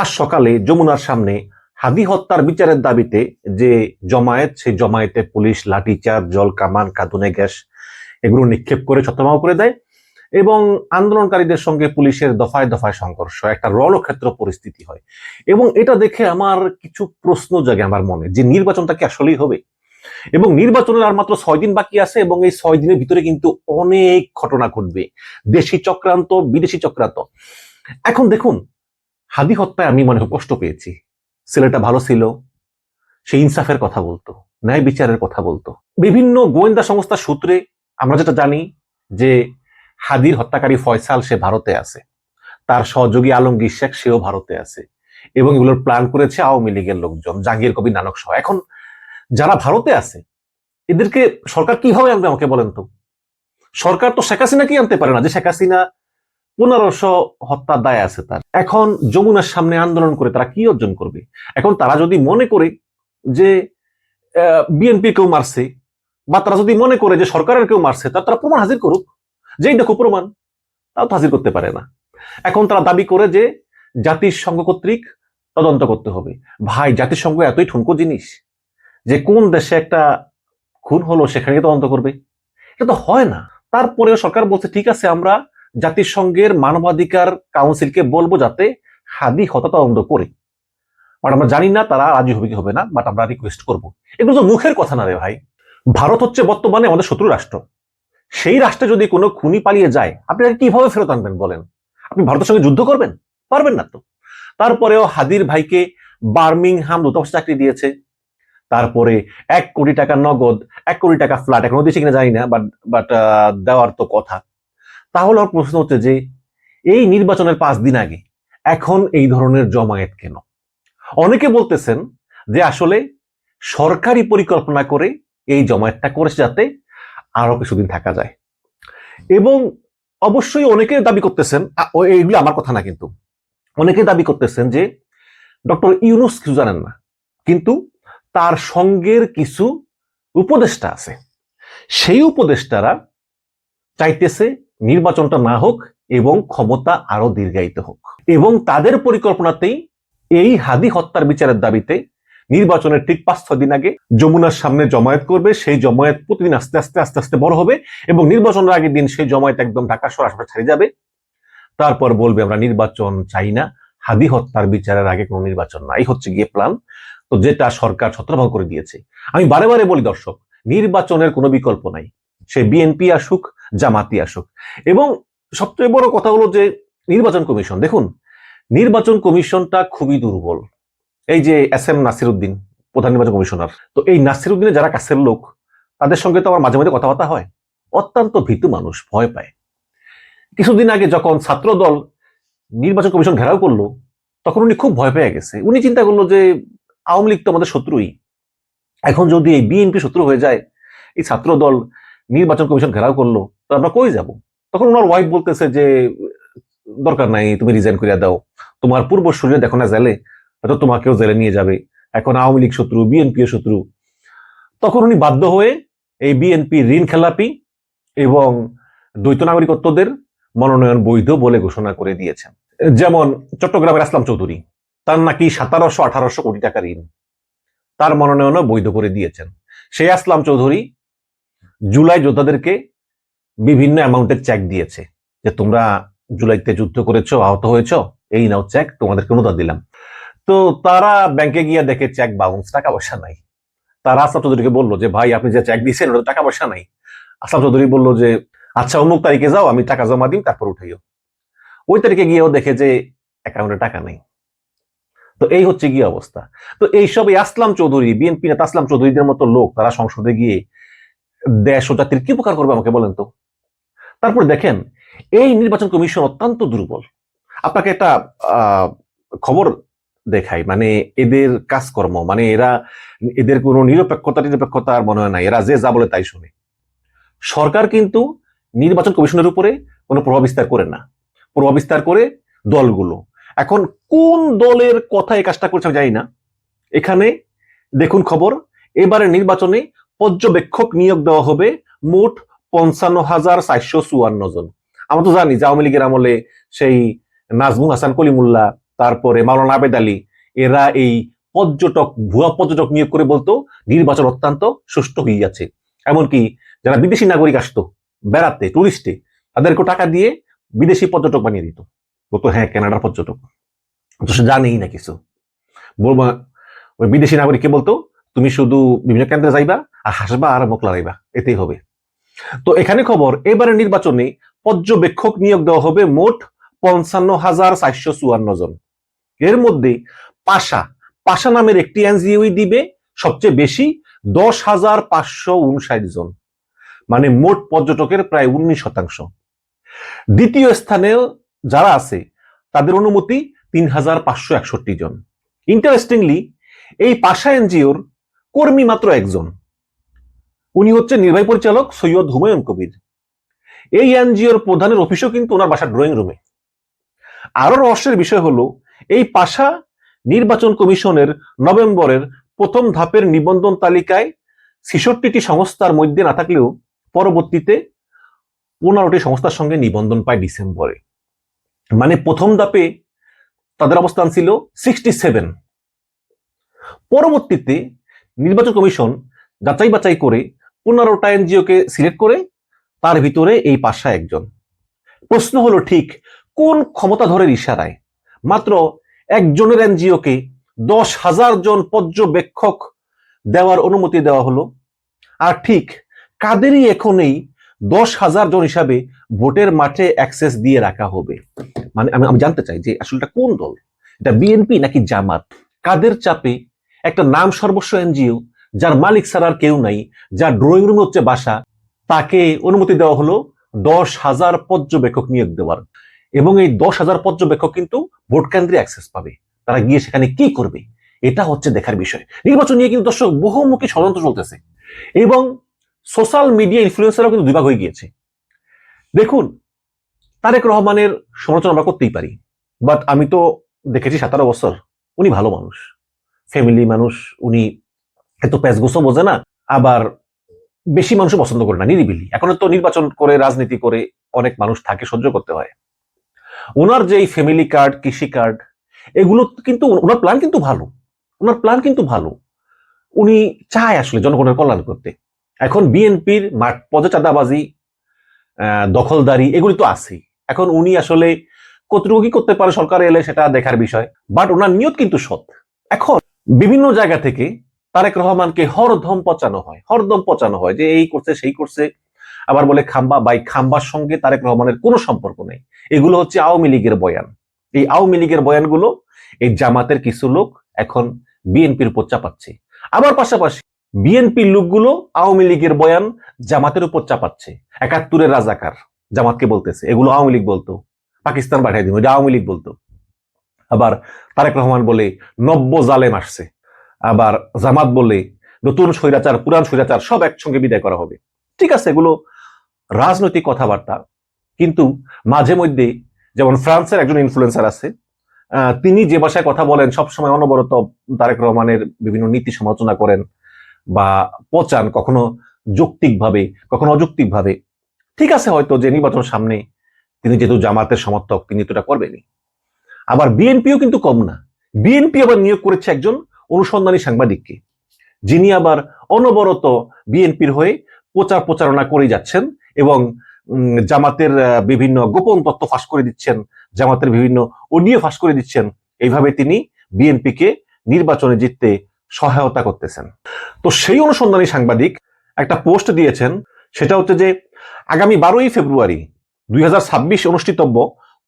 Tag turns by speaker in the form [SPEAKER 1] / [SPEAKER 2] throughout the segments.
[SPEAKER 1] আজ সকালে যমুনার সামনে হাদি হত্যার বিচারের দাবিতে যে জমায়েত, সেই জমায়েতে পুলিশ লাঠিচার্জ, জল কামান, কাঁদুনে গ্যাস এগুলো নিক্ষেপ করে ছত্রমাও করে দেয় এবং আন্দোলনকারীদের সঙ্গে পুলিশের দফায় দফায় সংঘর্ষ, একটা রণক্ষেত্র পরিস্থিতি হয়। এবং এটা দেখে আমার কিছু প্রশ্ন জাগে আমার মনে যে নির্বাচনটা কি আসলেই হবে? এবং নির্বাচনের আর মাত্র ছয় দিন বাকি আছে এবং এই ছয় দিনের ভিতরে কিন্তু অনেক ঘটনা ঘটবে। দেশি চক্রান্ত, বিদেশি চক্রান্ত। এখন দেখুন হাদি হত্যায় আমি মনে কষ্ট পেয়েছি। ছেলেটা ভালো ছিল, সে ইনসাফের কথা বলতো, ন্যায় বিচারের কথা বলতো। বিভিন্ন গোয়েন্দা সংস্থার সূত্রে আমরা যেটা জানি যে হাদির হত্যাকারী ফয়সাল, সে ভারতে আছে। তার সহযোগী আলমগীর শেখ, সেও ভারতে আছে। এবং এগুলোর প্ল্যান করেছে আওয়ামী লীগের লোকজন, জাহাঙ্গীর কবি নানক সহ। এখন যারা ভারতে আছে, এদেরকে সরকার কীভাবে আনবে আমাকে বলেন তো? সরকার তো শেখ হাসিনা আনতে পারে না, যে শেখ হাসিনা পনেরোশো হত্যার দায় আছে তার। এখন যমুনার সামনে আন্দোলন করে তারা কি অর্জন করবে? এখন তারা যদি মনে করে যে বিএনপি কেউ মারছে, বা তারা যদি মনে করে যে সরকারের কেউ মারছে, তা তারা প্রমাণ হাজির করুক। যেই দেখো প্রমাণ, তাও তো হাজির করতে পারে না। এখন তারা দাবি করে যে জাতিসংঘ কর্তৃক তদন্ত করতে হবে। ভাই, জাতিসংঘ এতই ঠুনকো জিনিস যে কোন দেশে একটা খুন হলো সেখানে তদন্ত করবে। এটা তো হয় না। তারপরেও সরকার বলছে, ঠিক আছে, আমরা জাতিসংঘের মানবাধিকার কাউন্সিলকে বলব যাতে হাদি হত্যা তদন্ত করে। বাট আমরা জানি না তারা রাজি হবে কি হবে না, বাট আমরা রিকোয়েস্ট করব। এগুলো তো মুখের কথা না রে ভাই। ভারত হচ্ছে বর্তমানে আমাদের শত্রু রাষ্ট্র। সেই রাষ্ট্রে যদি কোনো খুনি পালিয়ে যায়, আপনি কীভাবে ফেরত আনবেন বলেন? আপনি ভারতের সঙ্গে যুদ্ধ করবেন? পারবেন না তো। তারপরেও হাদির ভাইকে বার্মিংহাম দূতাবাস চাকরি দিয়েছে। তারপরে এক কোটি টাকা নগদ, এক কোটি টাকা ফ্ল্যাট, এখনও দিয়েছে কিনা জানি না, বাট বাট দেওয়ার তো কথা। তাহলে আমার প্রশ্ন হচ্ছে যে, এই নির্বাচনের পাঁচ দিন আগে এখন এই ধরনের জমায়েত কেন? অনেকে বলতেছেন যে আসলে সরকারি পরিকল্পনা করে এই জমায়েতটা করেছে যাতে আরও কিছুদিন থাকা যায়। এবং অবশ্যই অনেকে দাবি করতেছেন এইগুলো আমার কথা না কিন্তু। অনেকে দাবি করতেছেন যে, ডক্টর ইউনুস কিছু জানেন না, কিন্তু তার সঙ্গের কিছু উপদেষ্টা আছে। সেই উপদেষ্টারা চাইতেছে নির্বাচনটা না হোক এবং ক্ষমতা আরও দীর্ঘায়িত হোক। এবং তাদের পরিকল্পনাতেই এই হাদি হত্যার বিচারের দাবিতে নির্বাচনের ঠিক পাঁচ, ছয় দিন আগে যমুনার সামনে জমায়েত করবে, সেই জমায়েত প্রতিদিন আস্তে আস্তে আস্তে আস্তে বড় হবে এবং নির্বাচনের আগের দিন সেই জমায়েত একদম ঢাকা আশপাশে ছাড়িয়ে যাবে। তারপর বলবে, আমরা নির্বাচন চাই না, হাদি হত্যার বিচারের আগে কোনো নির্বাচন নাই। হচ্ছে গিয়ে প্ল্যান তো যেটা সরকার ছত্রভঙ্গ করে দিয়েছে। আমি বারে বারে বলি দর্শক, নির্বাচনের কোনো বিকল্প নাই। সে বিএনপি আসুক, জামাতি আসুক। এবং সবচেয়ে বড় কথা হলো যে নির্বাচন কমিশন, দেখুন, নির্বাচন কমিশনটা খুবই দুর্বল। এই যে এস এম নাসির উদ্দিন প্রধান নির্বাচন কমিশনার, তো এই নাসির উদ্দিনের যারা কাছের লোক, তাদের সঙ্গে তো আমার মাঝে মাঝে কথাবার্তা হয়। অত্যন্ত ভীতু মানুষ, ভয় পায়। কিছুদিন আগে যখন ছাত্র দল নির্বাচন কমিশন ঘেরাও করল, তখন উনি খুব ভয় পেয়ে গেছে। উনি চিন্তা করল যে আওয়ামী লীগ তো আমাদের শত্রুই। এখন যদি এই বিএনপি শত্রু হয়ে যায়, এই ছাত্র দল নির্বাচন কমিশন ঘেরাও করল, তো আমরা কই যাব? তখন ওনার ওয়াইফ বলতেছে যে, দরকার নাই, তুমি রিজাইন করিয়া দাও। তোমার পূর্ব শরীরে দেখো না জেলে, হয়তো তোমাকেও জেলে নিয়ে যাবে। এখন আওয়ামী লীগ শত্রু বিএনপি শত্রু। তখন উনি বাধ্য হয়ে এই বিএনপি ঋণ খেলাপি এবং দ্বৈত নাগরিকত্বদের মনোনয়ন বৈধ বলে ঘোষণা করে দিয়েছেন। যেমন চট্টগ্রামের আসলাম চৌধুরী, তার নাকি সতেরোশো আঠারোশো কোটি টাকা ঋণ, তার মনোনয়নও বৈধ করে দিয়েছেন। সেই আসলাম চৌধুরী জুলাই যোদ্ধাদেরকে বিভিন্ন অ্যামাউন্টের চেক দিয়েছে যে তোমরা জুলাইতে যুদ্ধ করেছ, আহত হয়েছো, এই নাও চেক তোমাদেরকে অনুদান দিলাম। তো তারা ব্যাংকে গিয়ে দেখে চেক বাউন্স টাকা পয়সা নাই। তারা আসলাম চৌধুরীকে বলল যে, ভাই, আপনি যে চেক দিয়েছেন ওটা টাকা পয়সা নাই। আসলাম চৌধুরী বলল যে আচ্ছা অমুক তারিখে যাও, আমি টাকা জমা দিন তারপর উঠাইও। ওই তারিখে গিয়েও দেখে যে অ্যাকাউন্টে টাকা নেই। তো এই হচ্ছে গিয়ে অবস্থা। তো এইসব এই আসলাম চৌধুরী, বিএনপি নেতা আসলাম চৌধুরীদের মতো লোক, তারা সংসদে গিয়ে দেশ ও জাতির কি উপকার করবে আমাকে বলেন তো? তারপর দেখেন, এই নির্বাচন কমিশন অত্যন্ত দুর্বল। আপনাকে একটা খবর দেখাই মানে এদের কাজকর্ম মানে এরা, এদের কোনো নিরপেক্ষতা নিরপেক্ষতা আর মনে হয় না, এরা যে যা বলে তাই শুনে। সরকার কিন্তু নির্বাচন কমিশনের উপরে কোনো প্রভাব বিস্তার করে না। প্রভাব বিস্তার করে দলগুলো। এখন কোন দলের কথা এই কাজটা করছে আমি জানি না। এখানে দেখুন খবর এবারে নির্বাচনে পর্যবেক্ষক নিয়োগ দেওয়া হবে মোট পঞ্চান্ন হাজার চারশো চুয়ান্ন জন। আমরা তো জানি যে আওয়ামী লীগের আমলে সেই নাজমুল হাসান কলিমুল্লাহ, তারপরে মাওলানা আবেদ আলী, এরা এই পর্যটক, ভুয়া পর্যটক নিয়োগ করে বলতো, নির্বাচন অত্যন্ত সুষ্ঠু যাচ্ছে এমনকি যারা বিদেশি নাগরিক আসতো, বেড়াতে, টুরিস্টে তাদেরকে টাকা দিয়ে বিদেশি পর্যটক বানিয়ে দিত। বলতো হ্যাঁ কানাডার পর্যটক। জানেই না কিছু। বলব ওই বিদেশি নাগরিককে বলতো তুমি শুধু বিভিন্ন কেন্দ্রে যাইবা আর হাসবা আর মুখ লড়াইবা। এতেই হবে। তো এখানে খবর এবারে নির্বাচনে পর্যবেক্ষক নিয়োগ দেওয়া হবে মোট পঞ্চান্ন হাজার চারশো চুয়ান্ন জন। এর মধ্যে পাশা পাশা নামের একটি এনজিওই দিবে সবচেয়ে বেশি দশ হাজার পাঁচশো উনষাট জন। মানে মোট পর্যটকের প্রায় উনিশ শতাংশ। দ্বিতীয় স্থানে যারা আছে, তাদের অনুমতি তিন হাজার পাঁচশো একষট্টি জন। ইন্টারেস্টিংলি এই পাশা এনজিওর কর্মী মাত্র একজন। উনি হচ্ছে নির্বাহী পরিচালক সৈয়দ হুমায়ুন কবির। এই এনজিওর প্রধানের অফিসও কিন্তু ওনার বাসার ড্রয়িং রুমে। আরও রহস্যের বিষয় হলো, এই পাশা নির্বাচন কমিশনের নভেম্বরের প্রথম ধাপের নিবন্ধন তালিকায় ছেষট্টিটি সংস্থার মধ্যে না থাকলেও পরবর্তীতে পনেরোটি সংস্থার সঙ্গে নিবন্ধন পায় ডিসেম্বরে। মানে প্রথম ধাপে তাদের অবস্থান ছিল সিক্সটি সেভেন পরবর্তীতে নির্বাচন কমিশন যাচাই বাছাই করে পনেরোটা এনজিওকে সিলেক্ট করে তার ভিতরে এই পাশা একজন। প্রশ্ন হলো ঠিক কোন ক্ষমতাধরের ইশারায়? মাত্র একজনের এনজিওকে দশ হাজার জন পর্যবেক্ষক দেওয়ার অনুমতি দেওয়া হলো। আর ঠিক কাদেরই এখন এই দশ হাজার জন হিসাবে ভোটের মাঠে অ্যাক্সেস দিয়ে রাখা হবে? মানে আমি আমি জানতে চাই যে আসলে কোন দল? এটা বিএনপি নাকি জামাত? কাদের চাপে একটা নাম সর্বস্ব এনজিও, যার মালিক ছাড়া আর কেউ নাই, যার ড্রয়িং রুম হচ্ছে বাসা, তাকে অনুমতি দেওয়া হলো দশ হাজার পর্যবেক্ষক নিয়োগ দেওয়ার। এবং এই দশ হাজার পর্যবেক্ষক কিন্তু ভোট কেন্দ্রে অ্যাক্সেস পাবে। তারা গিয়ে সেখানে কি করবে? এটা হচ্ছে দেখার বিষয়। নির্বাচন নিয়ে কিন্তু দর্শক বহুমুখী ষড়যন্ত্র চলতেছে। এবং সোশ্যাল মিডিয়া ইনফ্লুয়েন্সারও কিন্তু দুভাগ হয়ে গিয়েছে। দেখুন, তারেক রহমানের সমালোচনা আমরা করতেই পারি। বাট আমি তো দেখেছি সতেরো বছর, উনি ভালো মানুষ। ফ্যামিলি মানুষ, উনি এত প্যাচগুছো বোঝে না, আবার বেশি মানুষও পছন্দ করে না, নিরিবিলি। এখন তো নির্বাচন করে, রাজনীতি করে অনেক মানুষ থাকে, সহ্য করতে হয়। ওনার যে ফ্যামিলি কার্ড কৃষি কার্ড এগুলো কিন্তু ওনার প্ল্যান কিন্তু ভালো। ওনার প্ল্যান কিন্তু ভালো। উনি চায় আসলে জনগণের কল্যাণ করতে। এখন বিএনপির মাঠ পদে চাঁদাবাজি দখলদারি, এগুলি তো আছেই। এখন উনি আসলে কতটুকু কি করতে পারে সরকার এলে সেটা দেখার বিষয়। বাট ওনার নিয়ত কিন্তু সৎ। এখন বিভিন্ন জায়গা থেকে তারেক রহমানকে হরদম পচানো হয় হরদম পচানো হয় যে এই করছে, সেই করছে। আবার বলে খাম্বা বাই খাম্বার সঙ্গে তারেক রহমানের কোনো সম্পর্ক নেই। এগুলো হচ্ছে আওয়ামী লীগের বয়ান। এই আওয়ামী লীগের বয়ানগুলো এই জামাতের কিছু লোক এখন বিএনপির উপর চাপাচ্ছে। আবার পাশাপাশি বিএনপির লোকগুলো আওয়ামী লীগের বয়ান জামাতের উপর চাপাচ্ছে। একাত্তরের রাজাকার জামাতকে বলতেছে, এগুলো আওয়ামী লীগ বলতো, পাকিস্তান পাঠাই দিন, ওইটা আওয়ামী লীগ বলতো। আবার তারেক রহমান বলে নব্য জালেম আসছে। আবার জামাত বলে নতুন স্বৈরাচার পুরান স্বৈরাচার সব একসঙ্গে বিদায় করা হবে। ঠিক আছে, এগুলো রাজনৈতিক কথাবার্তা। কিন্তু মাঝে মধ্যে যেমন ফ্রান্সের একজন ইনফ্লুয়েন্সার আছে তিনি যে ভাষায় কথা বলেন, সবসময় অনবরত তারেক রহমানের বিভিন্ন নীতি সমালোচনা করেন বা পচান কখনো যৌক্তিকভাবে, কখনো অযৌক্তিকভাবে। ঠিক আছে, হয়তো যে নির্বাচন সামনে তিনি যেহেতু জামাতের সমর্থক, তিনি তো এটা করবেনই। আবার বিএনপিও কিন্তু কম না। বিএনপি আবার নিয়োগ করেছে একজন অনুসন্ধানী সাংবাদিককে, যিনি আবার অনবরত বিএনপির হয়ে প্রচার প্রচারণা করে যাচ্ছেন এবং জামাতের বিভিন্ন গোপন তথ্য ফাঁস করে দিচ্ছেন, জামাতের বিভিন্ন অডিও ফাঁস করে দিচ্ছেন। এইভাবে তিনি বিএনপিকে নির্বাচনে জিততে সহায়তা করতেছেন। তো সেই অনুসন্ধানী সাংবাদিক একটা পোস্ট দিয়েছেন, সেটা হচ্ছে যে আগামী বারোই ফেব্রুয়ারি দুই অনুষ্ঠিতব্য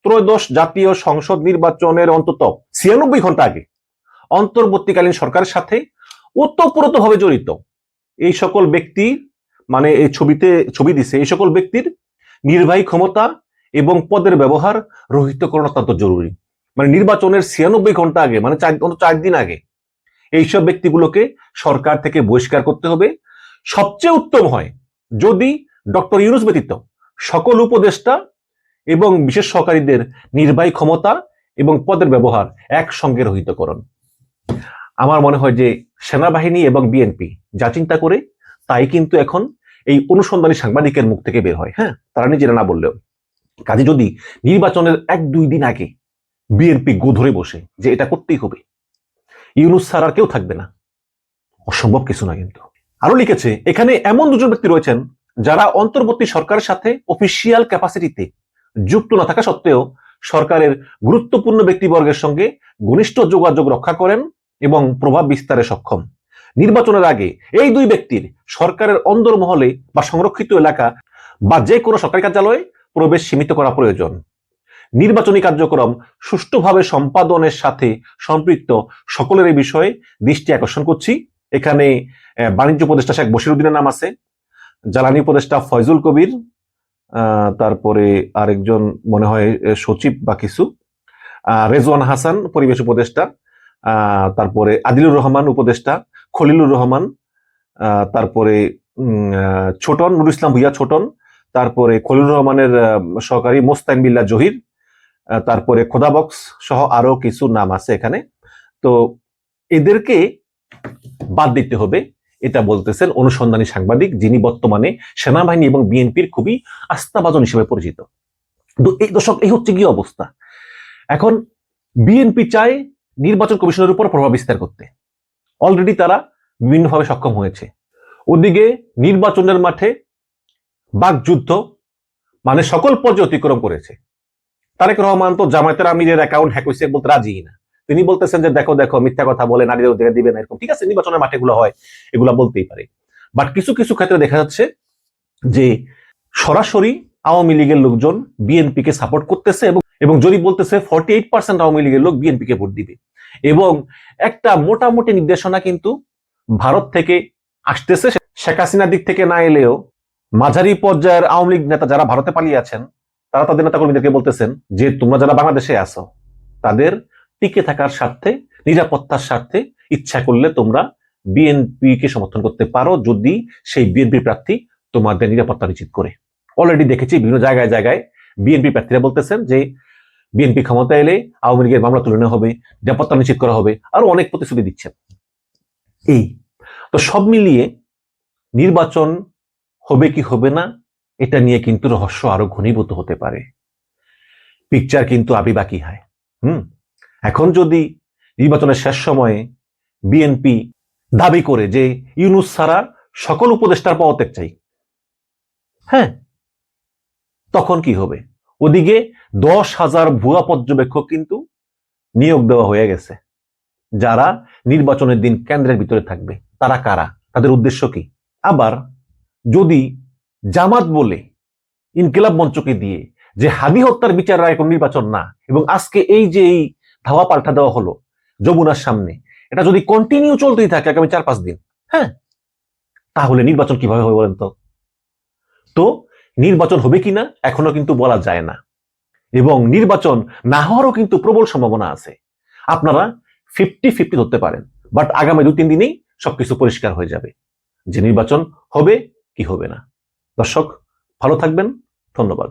[SPEAKER 1] ত্রয়োদশ জাতীয় সংসদ নির্বাচনের অন্তত ছিয়ানব্বই ঘণ্টা আগে অন্তর্বর্তীকালীন সরকারের সাথে ওতপ্রোতভাবে জড়িত। এই সকল ব্যক্তি মানে এই ছবিতে, ছবি দিছে, এই সকল ব্যক্তির নির্বাহী ক্ষমতা এবং পদের ব্যবহার রহিতকরণ অত্যন্ত জরুরি। মানে নির্বাচনের ছিয়ানব্বই ঘণ্টা আগে মানে চার দিন আগে এইসব ব্যক্তিগুলোকে সরকার থেকে বহিষ্কার করতে হবে। সবচেয়ে উত্তম হয় যদি ডক্টর ইউনুস ব্যতীত সকল উপদেষ্টা এবং বিশেষ সহকারীদের নির্বাহী ক্ষমতা এবং পদের ব্যবহার একসঙ্গে রহিতকরণ। আমার মনে হয় যে সেনাবাহিনী এবং বিএনপি যা চিন্তা করে, তাই কিন্তু এখন এই অনুসন্ধানী সাংবাদিকের মুখ থেকে বের হয়। হ্যাঁ তারা নিজেরা না বললেও। কাজে যদি নির্বাচনের এক দুই দিন আগে বিএনপি গো ধরে বসে যে এটা করতেই হবে, ইউনুস স্যার আর কেউ থাকবে না। অসম্ভব কিছু না কিন্তু। আরও লিখেছে, এখানে এমন দুজন ব্যক্তি রয়েছেন যারা অন্তর্বর্তী সরকারের সাথে অফিসিয়াল ক্যাপাসিটিতে যুক্ত না থাকা সত্ত্বেও সরকারের গুরুত্বপূর্ণ ব্যক্তিবর্গের সঙ্গে ঘনিষ্ঠ যোগাযোগ রক্ষা করেন এবং প্রভাব বিস্তারে সক্ষম। নির্বাচনের আগে এই দুই ব্যক্তির সরকারের অন্দরমহলে বা সংরক্ষিত এলাকা বা যে কোনো সরকারি কার্যালয়ে প্রবেশ সীমিত করা প্রয়োজন। নির্বাচনী কার্যক্রম সুষ্ঠুভাবে সম্পাদনের সাথে সম্পৃক্ত সকলের এই বিষয়ে দৃষ্টি আকর্ষণ করছি। এখানে বাণিজ্য উপদেষ্টা শেখ বশিরুদ্দিনের নাম আছে। জ্বালানি উপদেষ্টা ফয়জুল কবির তারপরে আরেকজন মনে হয় সচিব বা কিছু। রেজওয়ান হাসান, পরিবেশ উপদেষ্টা। তারপরে আদিলুর রহমান, উপদেষ্টা। খলিলুর রহমান তারপরে ছোটন, নুরুল ইসলাম ভুইয়া ছোটন। তারপরে খলিলুর রহমানের সহকারী মোস্তাইন বিল্লাহ জহির। তারপরে খোদাবক্স সহ আরও কিছু নাম আছে এখানে। তো এদেরকে বাদ দিতে হবে। এটা বলতেছেন অনুসন্ধানী সাংবাদিক যিনি বর্তমানে সেনাবাহিনী এবং বিএনপির খুবই আস্থাভাজন হিসেবে পরিচিত। এই দর্শক, এই হচ্ছে কি অবস্থা? এখন বিএনপি চায় নির্বাচন কমিশনের উপর প্রভাব বিস্তার করতে। অলরেডি তারা বিভিন্নভাবে সক্ষম হয়েছে। ওদিকে নির্বাচনের মাঠে বাকযুদ্ধ মানে সকল পর্যায়ে অতিক্রম করেছে। তারেক রহমান তো জামায়াতের আমিরের অ্যাকাউন্ট হ্যাক হয়েছে বলতে রাজি না। তিনি বলতেছেন যে, দেখো দেখো, মিথ্যা কথা বলে নারীদের অধিকার দিবে না, এরকম। ঠিক আছে, নির্বাচনের মাঠে এগুলো হয়, এগুলা বলতেই পারে। বাট কিছু কিছু ক্ষেত্রে দেখা যাচ্ছে যে, সরাসরি আওয়ামী লীগের লোকজন বিএনপি কে সাপোর্ট করতেছে এবং এবং যদি বলতেছে ফর্টি এইট পার্সেন্ট আওয়ামী লীগের লোক বিএনপি কে ভোট দিবে। এবং একটা মোটামুটি নির্দেশনা কিন্তু ভারত থেকে আসতেছে, শেখ হাসিনার দিক থেকে না এলেও মাঝারি পর্যায়ের আওয়ামী লীগ নেতা যারা ভারতে পালিয়ে আছেন, তারা তাদের নেতাকর্মীদেরকে বলতেছেন যে, তোমরা যারা বাংলাদেশে আসো তাদের টিকে থাকার স্বার্থে, নিরাপত্তার স্বার্থে ইচ্ছা করলে তোমরা বিএনপি কে সমর্থন করতে পারো যদি সেই বিএনপি প্রার্থী তোমাদের নিরাপত্তা নিশ্চিত করে। অলরেডি দেখেছি বিভিন্ন জায়গায় জায়গায় বিএনপি প্রার্থীরা বলতেছেন যে, বিএনপি ক্ষমতা এলে আওয়ামী লীগের মামলা তুলে নেওয়া হবে, নিরাপত্তা নিশ্চিত করা হবে, আরও অনেক প্রতিশ্রুতি দিচ্ছেন। এই। তো সব মিলিয়ে নির্বাচন হবে কি হবে না, এটা নিয়ে কিন্তু রহস্য আরও ঘনীভূত হতে পারে। পিকচার কিন্তু আবি বাকি হয়। হুম? এখন যদি নির্বাচনের শেষ সময়ে বিএনপি দাবি করে যে ইউনুস ছাড়া সকল উপদেষ্টার পদত্যাগ চাই হ্যাঁ তখন কি হবে? ওদিকে দশ হাজার ভুয়া পর্যবেক্ষক কিন্তু নিয়োগ দেওয়া হয়ে গেছে। যারা নির্বাচনের দিন কেন্দ্রের ভিতরে থাকবে, তারা কারা? তাদের উদ্দেশ্য কি? আবার যদি জামাত বলে ইনকিলাব মঞ্চকে দিয়ে যে হাবি হত্যার বিচার রায় কোনো নির্বাচন না, এবং আজকে এই যে এই ধাওয়া পাল্টা দেওয়া হলো যমুনার সামনে। এটা যদি কন্টিনিউ চলতেই থাকে আগামী চার পাঁচ দিন হ্যাঁ? তাহলে নির্বাচন কীভাবে হবে বলেন তো? তো নির্বাচন হবে কিনা এখনও কিন্তু বলা যায় না। এবং নির্বাচন না হওয়ারও কিন্তু প্রবল সম্ভাবনা আছে। আপনারা ফিফটি ফিফটি ধরতে পারেন বাট আগামী দু তিন দিনেই সবকিছু পরিষ্কার হয়ে যাবে। যে নির্বাচন হবে কি হবে না। দর্শক, ভালো থাকবেন, ধন্যবাদ।